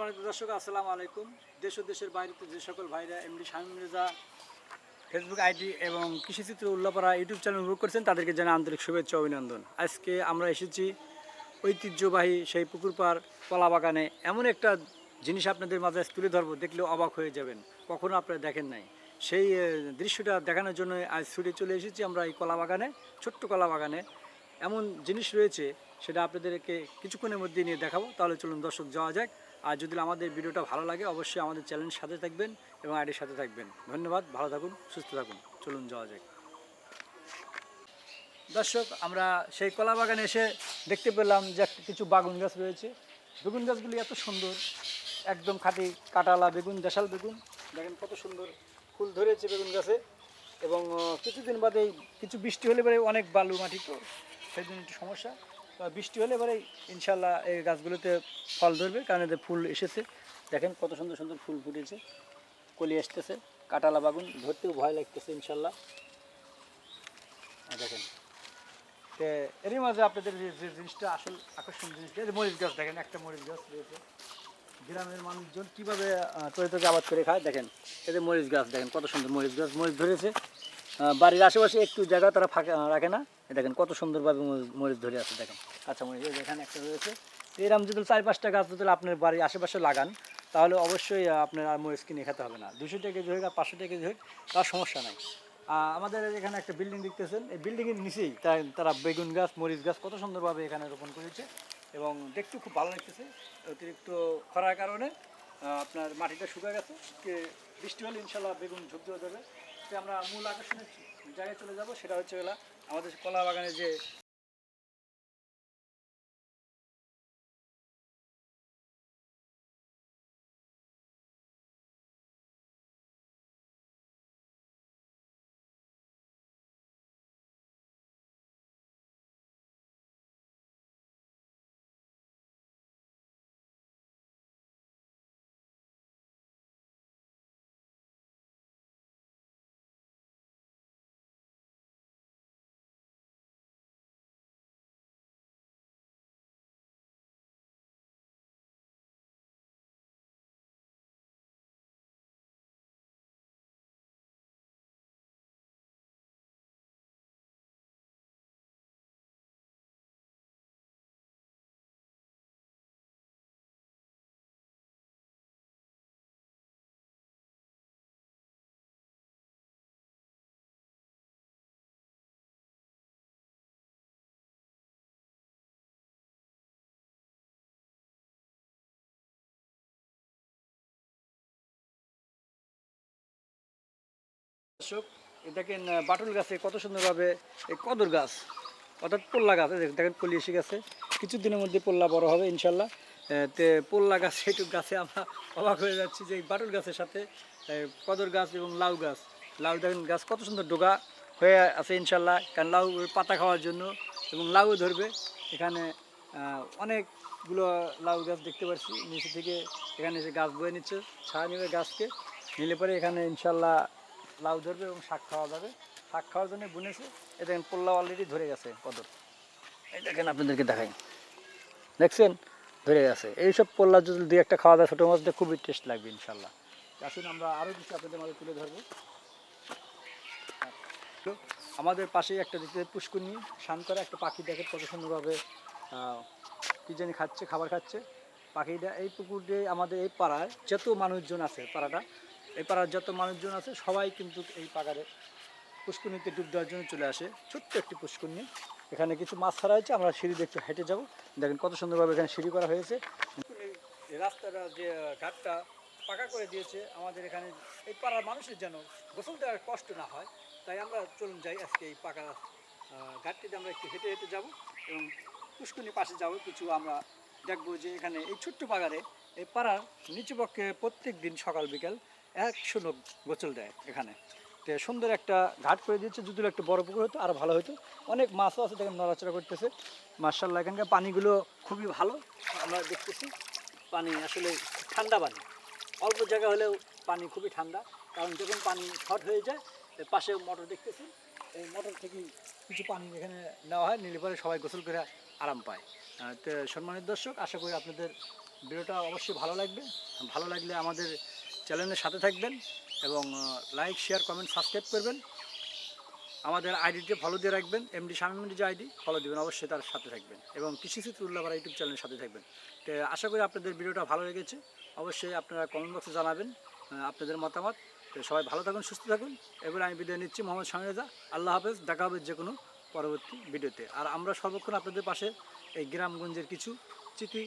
সম্মানিত দর্শক, আসসালামু আলাইকুম। দেশ ও দেশের বাইরেতে যে সকল ভাইরা, MD Shamim Reza Facebook ID এবং কৃষিচিত্র উল্লাপাড়া ইউটিউব চ্যানেল উপভোগ করছেন, তাদেরকে জানাই আন্তরিক শুভেচ্ছা অভিনন্দন। আজকে আমরা এসেছি ঐতিহ্যবাহী সেই পুকুর পাড় কলা বাগানে এমন একটা জিনিস আপনাদের মাঝে তুলে ধরবো দেখলেও অবাক হয়ে যাবেন। কখনো আপনারা দেখেন নাই। সেই দৃশ্যটা দেখানোর জন্য আজ ছুটে চলে এসেছি আমরা এই কলা বাগানে ছোট্ট কলা বাগানে এমন জিনিস রয়েছে, সেটা আপনাদেরকে কিছুক্ষণের মধ্যে নিয়ে দেখাবো। তাহলে চলুন দর্শক, যাওয়া যাক। আর যদি আমাদের ভিডিওটা ভালো লাগে, অবশ্যই আমাদের চ্যানেলের সাথে থাকবেন এবং আইডির সাথে থাকবেন। ধন্যবাদ, ভালো থাকুন, সুস্থ থাকুন। চলুন, যাওয়া যাক। দর্শক, আমরা সেই কলা বাগানে এসে দেখতে পেলাম যে কিছু বাগুন গাছ রয়েছে। বেগুন গাছগুলি এত সুন্দর, একদম খাঁটি কাটালা বেগুন, দেশাল বেগুন। দেখেন কত সুন্দর ফুল ধরেছে বেগুন গাছে। এবং কিছুদিন বাদে কিছু বৃষ্টি হলে পরে অনেক বালু মাটি, তো সেই জন্য একটু সমস্যা। বৃষ্টি হলে এবারে ইনশাল্লাহ এই গাছগুলোতে ফল ধরবে, কারণ এতে ফুল এসেছে। দেখেন কত সুন্দর সুন্দর ফুল ফুটেছে, কলি আসতেছে কাটালা বাগুন ধরতেও ভয় লাগতেছে ইনশাল্লাহ। দেখেন, তো এরই মাঝে আপনাদের যে যে জিনিসটা আসল আকর্ষণ জিনিসটা যে মরিচ গাছ দেখেন, একটা মরিচ গাছ রয়েছে। গ্রামের মানুষজন কীভাবে তরিতকে আবাদ করে খায়, দেখেন যে মরিচ গাছ, দেখেন কত সুন্দর মরিচ গাছ, মরিচ ধরেছে। বাড়ির আশেপাশে একটু জায়গা তারা ফাঁকা রাখে না। দেখেন কত সুন্দরভাবে মরিচ- ধরে আছে, দেখেন। আচ্ছা মরিচ এখানে একটা রয়েছে। এরকম যদি চার পাঁচটা গাছ যদি আপনার বাড়ির আশেপাশে লাগান। তাহলে অবশ্যই আপনার আর মরিচ কিনে খেতে হবে না। দুশো টাকা কেজি হোক আর পাঁচশো টাকা কেজি হোক, তার সমস্যা নাই। আমাদের এখানে একটা বিল্ডিং দেখতেছেন। এই বিল্ডিংয়ের নিচেই তাই তারা বেগুন গাছ, মরিচ গাছ কত সুন্দরভাবে এখানে রোপণ করেছে এবং দেখতে খুব ভালো লাগতেছে। অতিরিক্ত খরার কারণে আপনার মাটিটা শুকিয়ে গেছে। বৃষ্টি হলে ইনশাল্লাহ বেগুন ঝুঁক দিয়ে যাবে। আমরা মূল আকর্ষণের জায়গায় চলে যাব, সেটা হচ্ছে গেলা আমাদের কলা বাগানে যে দর্শক দেখেন বাটুল গাছে কত সুন্দরভাবে এই কদর গাছ, অর্থাৎ পোল্লা গাছ দেখেন কলি এসে গেছে। কিছুদিনের মধ্যে পোল্লা বড় হবে, ইনশাল্লাহ। তে পোল্লা গাছ সেইটুক গাছে আমরা অবাক হয়ে যাচ্ছি যে বাটুল গাছের সাথে কদর গাছ এবং লাউ গাছ। লাউ দেখেন, গাছ কত সুন্দর ডোগা হয়ে আছে ইনশাল্লাহ, কারণ লাউ পাতা খাওয়ার জন্য এবং লাউ ধরবে। এখানে অনেকগুলো লাউ গাছ দেখতে পাচ্ছি নিচে থেকে এখানে এসে গাছ বয়ে নিচ্ছে, ছায়া নেবে গাছকে। নিলে পরে এখানে ইনশাল্লাহ লাউ ধরবে এবং শাক খাওয়া যাবে। শাক খাওয়ার জন্য বুনেছে। এই দেখেন, পোল্লা অলরেডি ধরে গেছে কদর। এই দেখেন, আপনাদেরকে দেখাই। দেখছেন? ধরে গেছে। এইসব পোল্লা যদি দুই একটা খাওয়া যায়, ছোটো মাছটা খুবই টেস্ট লাগবে ইনশাল্লাহ আসুন, আমরা আরও কিছু আপনাদের মাঝে তুলে ধরবো। আমাদের পাশেই একটা দিতে পুষ্কুনি শান করে একটা পাখি দেখে কত সুন্দরভাবে কি জানি খাচ্ছে, খাবার খাচ্ছে। পাখিটা, এই পুকুর আমাদের এই পাড়ায় যত মানুষজন আছে, পাড়াটা এই পাড়ার যত মানুষজন আছে, সবাই কিন্তু এই পাকারে পুষ্কুনিতে ডুব দেওয়ার জন্য চলে আসে। ছোট্ট একটি পুষ্কুনি এখানে কিছু মাছ ছাড়া হয়েছে, আমরা সিঁড়ি দেখতে হেঁটে যাব। দেখেন কত সুন্দরভাবে এখানে সিঁড়ি করা হয়েছে। রাস্তাটা যে ঘাটটা পাকা করে দিয়েছে, আমাদের এখানে এই পাড়ার মানুষের যেন গোসল দেওয়ার কষ্ট না হয়, তাই আমরা চলুন যাই আজকে এই পাকা ঘাটটিতে আমরা একটু হেঁটে হেঁটে যাব এবং পুষ্কুনি পাশে যাব। কিছু আমরা দেখব যে এখানে এই ছোট্ট পাগারে এই পাড়ার নিচু পক্ষে প্রত্যেক দিন সকাল বিকাল একশো লোক গোসল দেয় এখানে। তো সুন্দর একটা ঘাট করে দিয়েছে যদি একটা বড় পুকুর হতো আরও ভালো হতো অনেক মাছও আছে, দেখেন নড়াচড়া করতেছে। মার্শাল্লাহ এখানকার পানিগুলো খুবই ভালো, আমরা দেখতেছি। পানি আসলে ঠান্ডা পানি। অল্প জায়গা হলেও পানি খুবই ঠান্ডা, কারণ যখন পানি শর্ট হয়ে যায় পাশে মোটর দেখতেছি। এই মোটর থেকেই কিছু পানি এখানে নেওয়া হয়, নিলে পরে সবাই গোসল করে আরাম পায়। তো সম্মানিত দর্শক, আশা করি আপনাদের ভিডিওটা অবশ্যই ভালো লাগবে। ভালো লাগলে আমাদের চ্যানেলের সাথে থাকবেন এবং লাইক শেয়ার কমেন্ট সাবস্ক্রাইব করবেন। আমাদের আইডিতে ফলো দিয়ে রাখবেন। এমডি শামিম যে আইডি ফলো দেবেন, অবশ্যই তার সাথে থাকবেন। এবং কৃষি চিত্রুল্লাহ ইউটিউব চ্যানেলের সাথে থাকবেন। তো আশা করি আপনাদের ভিডিওটা ভালো লেগেছে। অবশ্যই আপনারা কমেন্ট বক্সে জানাবেন আপনাদের মতামত। তো সবাই ভালো থাকুন, সুস্থ থাকুন। এবার আমি বিদায় নিচ্ছি। মোহাম্মদ স্বামী রেজা। আল্লাহ হাফেজ। দেখা হবে যে কোনো পরবর্তী ভিডিওতে। আর আমরা সর্বক্ষণ আপনাদের পাশে এই গ্রামগঞ্জের কিছু চিঠি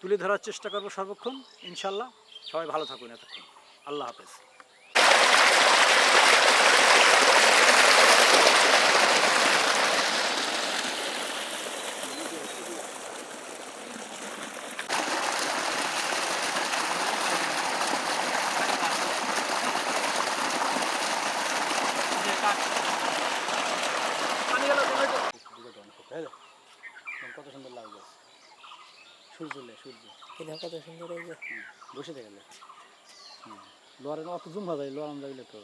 তুলে ধরার চেষ্টা করব সর্বক্ষণ। ইনশাল্লাহ সবাই ভালো থাকুন, এতক্ষণ। আল্লাহ হাফেজ। কত সুন্দর লাগবে সূর্য সূর্য কত সুন্দর হয়েছে বসে থাকলে লোয়ারের অত জুম হয়ে যায় লোয়ার লাগলে তো।